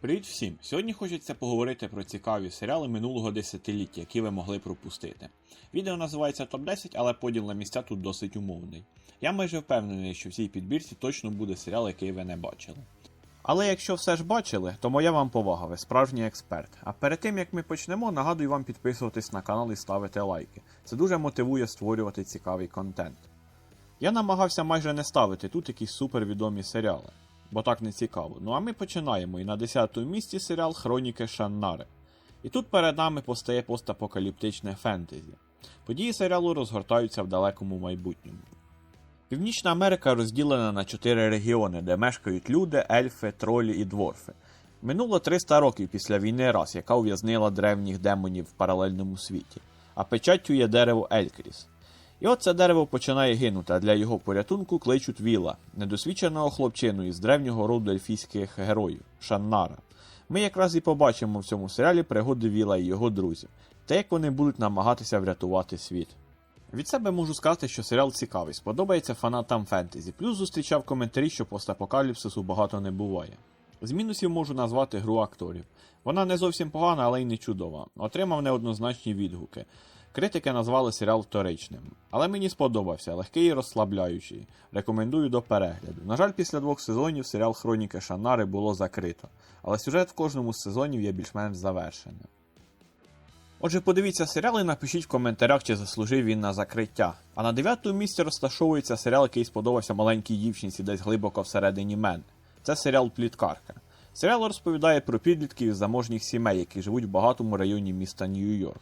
Привіт всім! Сьогодні хочеться поговорити про цікаві серіали минулого десятиліття, які ви могли пропустити. Відео називається Топ 10, але поділ на місця тут досить умовний. Я майже впевнений, що в цій підбірці точно буде серіал, який ви не бачили. Але якщо все ж бачили, то моя вам повага, ви справжній експерт. А перед тим як ми почнемо, нагадую вам підписуватись на канал і ставити лайки. Це дуже мотивує створювати цікавий контент. Я намагався майже не ставити тут якісь супервідомі серіали, бо так не цікаво. Ну а ми починаємо. І на 10-му місці серіал Хроніки Шаннари. І тут перед нами постає постапокаліптичне фентезі. Події серіалу розгортаються в далекому майбутньому. Північна Америка розділена на чотири регіони, де мешкають люди, ельфи, тролі і дворфи. Минуло 300 років після війни раз, яка ув'язнила древніх демонів в паралельному світі, а печаттю є дерево Елькріс. І от це дерево починає гинути, а для його порятунку кличуть Віла, недосвідченого хлопчину із древнього роду ельфійських героїв Шаннара. Ми якраз і побачимо в цьому серіалі пригоди Віла і його друзів, та як вони будуть намагатися врятувати світ. Від себе можу сказати, що серіал цікавий, сподобається фанатам фентезі, плюс зустрічав коментарі, що постапокаліпсису багато не буває. З мінусів можу назвати гру акторів. Вона не зовсім погана, але й не чудова. Отримав неоднозначні відгуки. Критики назвали серіал вторичним. Але мені сподобався, легкий і розслабляючий. Рекомендую до перегляду. На жаль, після двох сезонів серіал Хроніки Шанари було закрито, але сюжет в кожному з сезонів є більш-менш завершеним. Отже, подивіться серіал і напишіть в коментарях, чи заслужив він на закриття. А на дев'ятому місці розташовується серіал, який сподобався маленькій дівчинці десь глибоко всередині мене. Це серіал Пліткарка. Серіал розповідає про підлітків заможніх сімей, які живуть в багатому районі міста Нью-Йорк.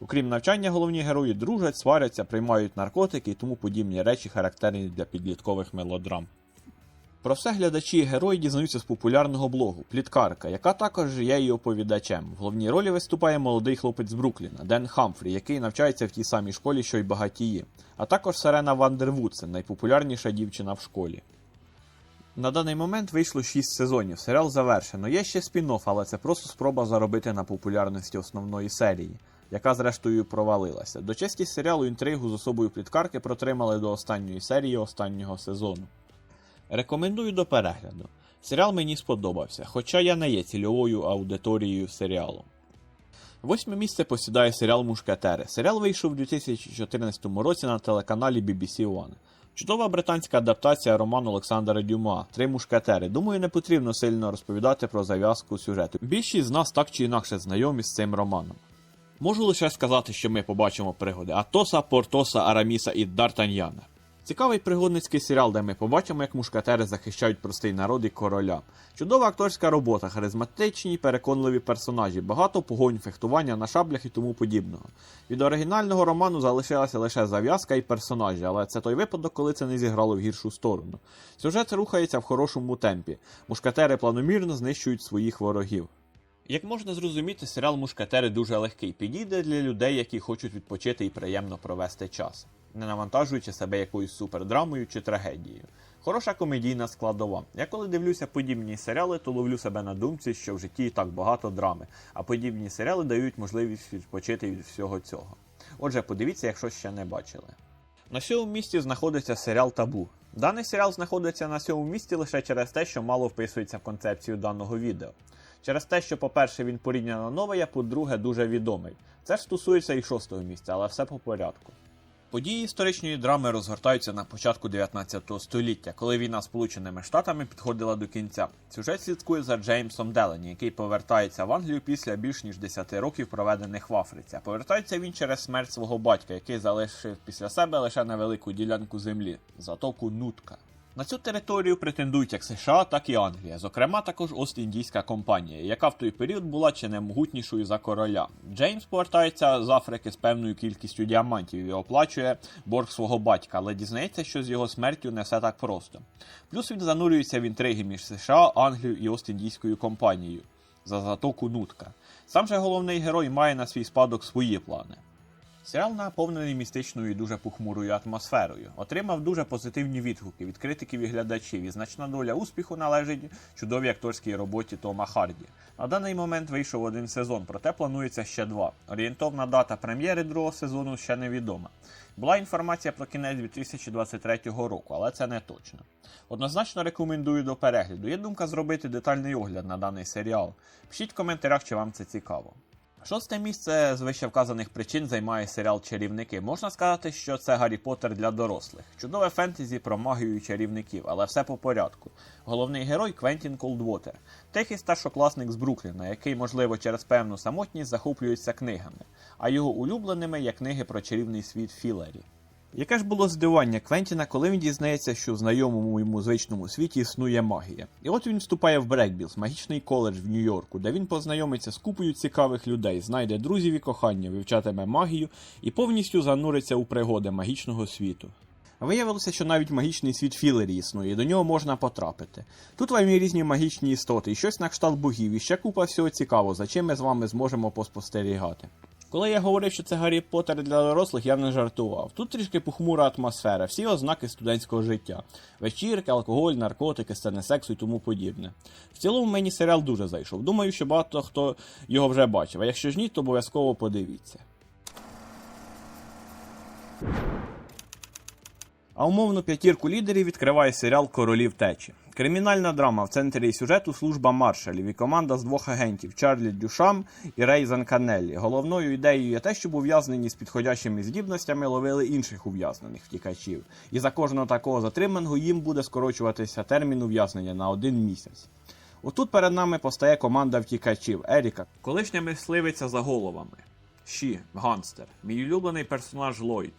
Окрім навчання, головні герої дружать, сваряться, приймають наркотики і тому подібні речі характерні для підліткових мелодрам. Про все глядачі і герої дізнаються з популярного блогу Пліткарка, яка також є її оповідачем. В головній ролі виступає молодий хлопець з Брукліна Ден Хамфрі, який навчається в тій самій школі, що й багатії, а також Сарена Вандервудсен, найпопулярніша дівчина в школі. На даний момент вийшло 6 сезонів. Серіал завершено. Є ще спін-офф, але це просто спроба заробити на популярності основної серії, яка зрештою провалилася. До честі серіалу інтригу з особою пліткарки протримали до останньої серії останнього сезону. Рекомендую до перегляду. Серіал мені сподобався, хоча я не є цільовою аудиторією серіалу. Восьме місце посідає серіал Мушкетери. Серіал вийшов у 2014 році на телеканалі BBC One. Чудова британська адаптація роману Олександра Дюма Три мушкетери. Думаю, не потрібно сильно розповідати про зав'язку сюжету. Більшість з нас так чи інакше знайомі з цим романом. Можу лише сказати, що ми побачимо пригоди Атоса, Портоса, Араміса і Д'Артаньяна. Цікавий пригодницький серіал, де ми побачимо, як мушкетери захищають простий народ і короля. Чудова акторська робота, харизматичні переконливі персонажі, багато погонь, фехтування на шаблях і тому подібного. Від оригінального роману залишилася лише зав'язка і персонажі, але це той випадок, коли це не зіграло в гіршу сторону. Сюжет рухається в хорошому темпі. Мушкетери планомірно знищують своїх ворогів. Як можна зрозуміти, серіал Мушкетери дуже легкий, підійде для людей, які хочуть відпочити і приємно провести час, не навантажуючи себе якоюсь супердрамою чи трагедією. Хороша комедійна складова. Я коли дивлюся подібні серіали, то ловлю себе на думці, що в житті і так багато драми, а подібні серіали дають можливість відпочити від всього цього. Отже, подивіться, якщо ще не бачили. На сьомому місці знаходиться серіал Табу. Даний серіал знаходиться на сьомому місці лише через те, що мало вписується в концепцію даного відео. Через те, що, по-перше, він порівняно новий, а по-друге, дуже відомий. Це ж стосується і шостого місця, але все по порядку. Події історичної драми розгортаються на початку 19 століття, коли війна Сполученими Штатами підходила до кінця. Сюжет слідкує за Джеймсом Делені, який повертається в Англію після більш ніж 10 років, проведених в Африці. Повертається він через смерть свого батька, який залишив після себе лише невелику ділянку землі затоку Нутка. На цю територію претендують як США, так і Англія, зокрема також Ост-Індійська компанія, яка в той період була чи не могутнішою за короля. Джеймс повертається з Африки з певною кількістю діамантів і оплачує борг свого батька, але дізнається, що з його смертю не все так просто. Плюс він занурюється в інтриги між США, Англією і Ост-Індійською компанією за затоку Нутка. Сам же головний герой має на свій спадок свої плани. Серіал наповнений містичною і дуже похмурою атмосферою. Отримав дуже позитивні відгуки від критиків і глядачів, і значна доля успіху належить чудовій акторській роботі Тома Харді. На даний момент вийшов один сезон, проте планується ще два. Орієнтовна дата прем'єри другого сезону ще невідома. Була інформація про кінець 2023 року, але це не точно. Однозначно рекомендую до перегляду. Є думка зробити детальний огляд на даний серіал. Пишіть в коментарях, чи вам це цікаво. Шосте місце з вищевказаних причин займає серіал Чарівники. Можна сказати, що це Гаррі Поттер для дорослих. Чудове фентезі про магію і чарівників, але все по порядку. Головний герой Квентін Колдвотер, тихий старшокласник з Брукліна, який, можливо, через певну самотність захоплюється книгами, а його улюбленими є книги про чарівний світ Філері. Яке ж було здивування Квентіна, коли він дізнається, що в знайомому йому звичному світі існує магія. І от він вступає в Брекбілз, магічний коледж в Нью-Йорку, де він познайомиться з купою цікавих людей, знайде друзів і кохання, вивчатиме магію і повністю зануриться у пригоди магічного світу. Виявилося, що навіть магічний світ Філері існує, і до нього можна потрапити. Тут вам є різні магічні істоти, і щось на кшталт богів, і ще купа всього цікавого, за чим ми з вами зможемо поспостерігати. Коли я говорив, що це Гаррі Поттер для дорослих, я не жартував. Тут трішки похмура атмосфера, всі ознаки студентського життя: вечірки, алкоголь, наркотики, сцени сексу і тому подібне. В цілому мені серіал дуже зайшов. Думаю, що багато хто його вже бачив, а якщо ж ні, то обов'язково подивіться. А умовну п'ятірку лідерів відкриває серіал Королі втечі. Кримінальна драма в центрі сюжету служба маршалів і команда з двох агентів Чарлі Дюшам і Рейзан Канеллі. Головною ідеєю є те, щоб ув'язнені з підходящими здібностями ловили інших ув'язнених втікачів. І за кожного такого затриманого їм буде скорочуватися термін ув'язнення на один місяць. Отут перед нами постає команда втікачів Еріка, колишня мисливиця за головами. Ші, ганстер, мій улюблений персонаж Ллойд,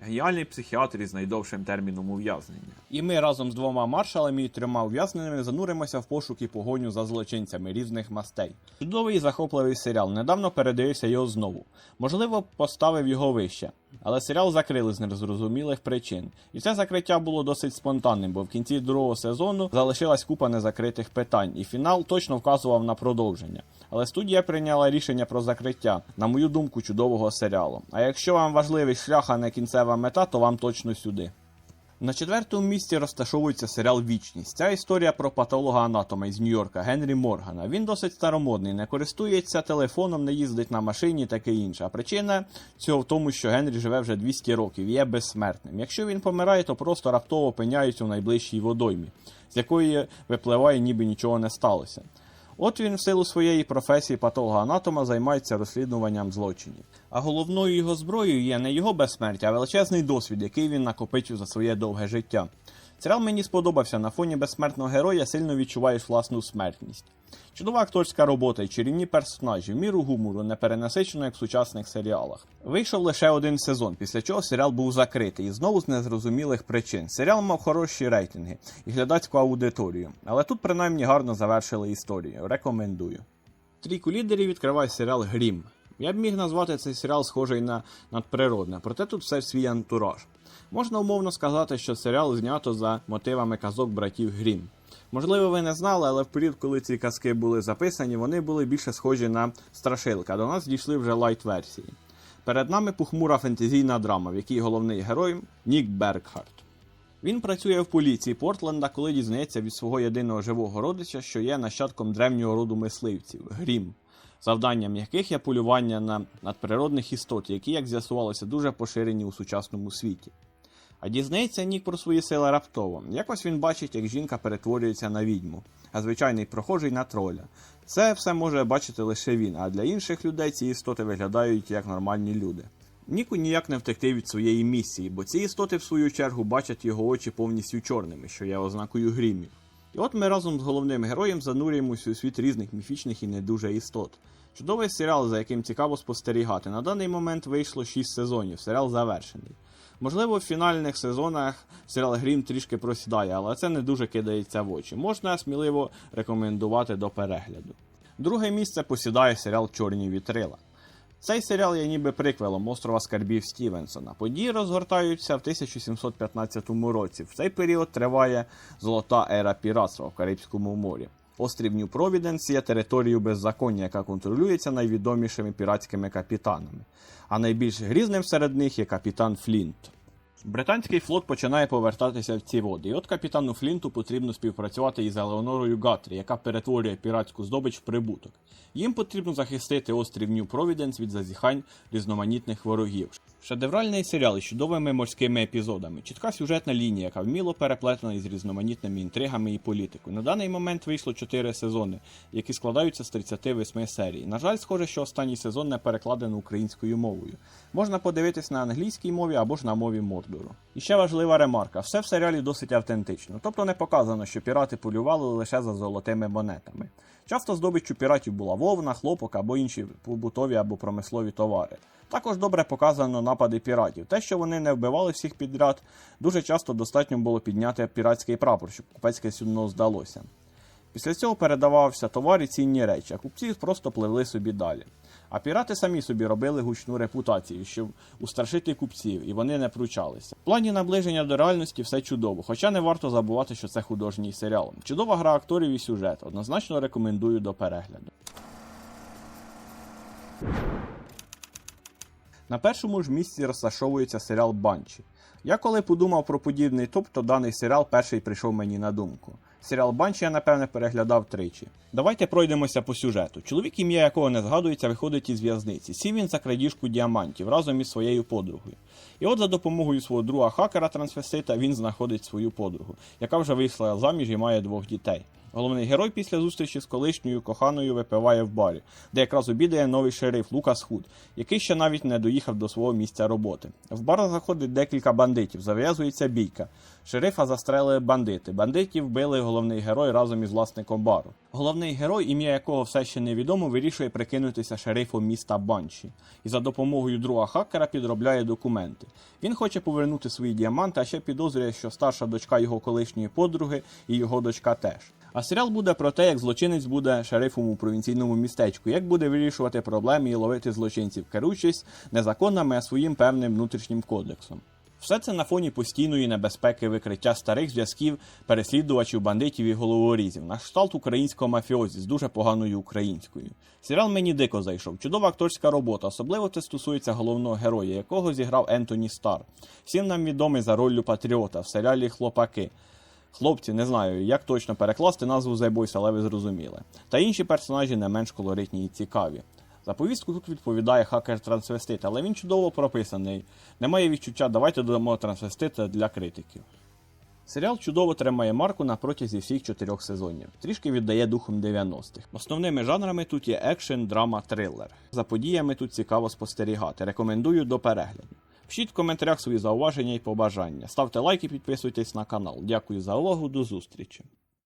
геніальний психіатр із найдовшим терміном ув'язнення. І ми разом з двома маршалами і трьома ув'язненими зануримося в пошук і погоню за злочинцями різних мастей. Чудовий і захопливий серіал. Недавно передивився його знову. Можливо, поставив його вище. Але серіал закрили з незрозумілих причин. І це закриття було досить спонтанним, бо в кінці другого сезону залишилась купа незакритих питань, і фінал точно вказував на продовження. Але студія прийняла рішення про закриття, на мою думку, чудового серіалу. А якщо вам важливий шлях, а не кінцева мета, то вам точно сюди. На четвертому місці розташовується серіал Вічність. Ця історія про патолога-анатома із Нью-Йорка Генрі Моргана. Він досить старомодний, не користується телефоном, не їздить на машині таке інше. А причина цього в тому, що Генрі живе вже 200 років і є безсмертним. Якщо він помирає, то просто раптово опиняється у найближчій водоймі, з якої випливає, ніби нічого не сталося. От він в силу своєї професії патолога-анатома займається розслідуванням злочинів. А головною його зброєю є не його безсмертя, а величезний досвід, який він накопичив за своє довге життя. Серіал мені сподобався на фоні безсмертного героя сильно відчуваєш власну смертність. Чудова акторська робота і чарівні персонажі, міру гумору, не перенасичено як в сучасних серіалах. Вийшов лише один сезон, після чого серіал був закритий і знову з незрозумілих причин. Серіал мав хороші рейтинги і глядацьку аудиторію, але тут принаймні гарно завершили історію. Рекомендую. Трійку лідерів відкриває серіал Грім. Я б міг назвати цей серіал схожий на надприродне, проте тут все свій антураж. Можна умовно сказати, що серіал знято за мотивами казок братів Грім. Можливо, ви не знали, але в період, коли ці казки були записані, вони були більше схожі на страшилки, а до нас дійшли вже лайт-версії. Перед нами похмура фентезійна драма, в якій головний герой Нік Бергхарт. Він працює в поліції Портленда, коли дізнається від свого єдиного живого родича, що є нащадком древнього роду мисливців Грім, завданням яких є полювання на надприродних істот, які, як з'ясувалося, дуже поширені у сучасному світі. А дізнається Нік про свої сили раптово. Якось він бачить, як жінка перетворюється на відьму, а звичайний прохожий на троля. Це все може бачити лише він, а для інших людей ці істоти виглядають як нормальні люди. Ніку ніяк не втекти від своєї місії, бо ці істоти, в свою чергу, бачать його очі повністю чорними, що є ознакою грімів. І от ми разом з головним героєм занурюємося у світ різних міфічних і не дуже істот. Чудовий серіал, за яким цікаво спостерігати. На даний момент вийшло 6 сезонів, серіал завершений. Можливо, в фінальних сезонах серіал Грім трішки просідає, але це не дуже кидається в очі. Можна сміливо рекомендувати до перегляду. Друге місце посідає серіал Чорні вітрила. Цей серіал є ніби приквелом острова Скарбів Стівенсона. Події розгортаються в 1715 році. В цей період триває золота ера піратства в Карибському морі. Острів Нью Провіденс є територією беззаконня, яка контролюється найвідомішими піратськими капітанами. А найбільш грізним серед них є капітан Флінт. Британський флот починає повертатися в ці води, і от капітану Флінту потрібно співпрацювати із Елеонорою Гатрі, яка перетворює піратську здобич в прибуток. Їм потрібно захистити острів Нью Провіденс від зазіхань різноманітних ворогів. Шедевральний серіал із чудовими морськими епізодами, чітка сюжетна лінія, яка вміло переплетена із різноманітними інтригами і політикою. На даний момент вийшло 4 сезони, які складаються з 38 серій. На жаль, схоже, що останній сезон не перекладено українською мовою. Можна подивитись на англійській мові або ж на мові Мордору. І ще важлива ремарка: все в серіалі досить автентично, тобто не показано, що пірати полювали лише за золотими монетами. Часто здобиччю піратів була вовна, хлопок або інші побутові або промислові товари. Також добре показано напади піратів. Те, що вони не вбивали всіх підряд, дуже часто достатньо було підняти піратський прапор, щоб купецьке судно здалося. Після цього передавався товар і цінні речі, а купці просто пливли собі далі. А пірати самі собі робили гучну репутацію, щоб устрашити купців, і вони не пручалися. В плані наближення до реальності все чудово, хоча не варто забувати, що це художній серіал. Чудова гра акторів і сюжет. Однозначно рекомендую до перегляду. На першому ж місці розташовується серіал Банчі. Я коли подумав про подібний топ, то даний серіал перший прийшов мені на думку. Серіал Банчі я, напевне, переглядав тричі. Давайте пройдемося по сюжету. Чоловік, ім'я якого не згадується, виходить із в'язниці. Сів він за крадіжку діамантів разом із своєю подругою. І от за допомогою свого друга хакера трансвестита він знаходить свою подругу, яка вже вийшла заміж і має двох дітей. Головний герой після зустрічі з колишньою коханою випиває в барі, де якраз обідає новий шериф Лукас Худ, який ще навіть не доїхав до свого місця роботи. В бар заходить декілька бандитів, зав'язується бійка. Шерифа застрелили бандити. Бандитів вбили головний герой разом із власником бару. Головний герой, ім'я якого все ще невідомо, вирішує прикинутися шерифом міста Банші і за допомогою друга хакера підробляє документи. Він хоче повернути свої діаманти, а ще підозрює, що старша дочка його колишньої подруги і його дочка теж. А серіал буде про те, як злочинець буде шерифом у провінційному містечку, як буде вирішувати проблеми і ловити злочинців, керуючись не законами, а своїм певним внутрішнім кодексом. Все це на фоні постійної небезпеки викриття старих зв'язків, переслідувачів, бандитів і головорізів, на кшталт українського мафіозі з дуже поганою українською. Серіал мені дико зайшов. Чудова акторська робота, особливо це стосується головного героя, якого зіграв Ентоні Стар. Всім нам відомий за роллю патріота в серіалі Хлопаки. Хлопці, не знаю, як точно перекласти назву Boys, але ви зрозуміли. Та інші персонажі не менш колоритні і цікаві. За повістку тут відповідає хакер-трансвестит, але він чудово прописаний. Немає відчуття, давайте додамо трансвестита для критиків. Серіал чудово тримає марку на протязі всіх чотирьох сезонів. Трішки віддає духом 90-х. Основними жанрами тут є екшен, драма, трилер. За подіями тут цікаво спостерігати. Рекомендую до перегляду. Пишіть в коментарях свої зауваження і побажання. Ставте лайк і підписуйтесь на канал. Дякую за увагу, до зустрічі!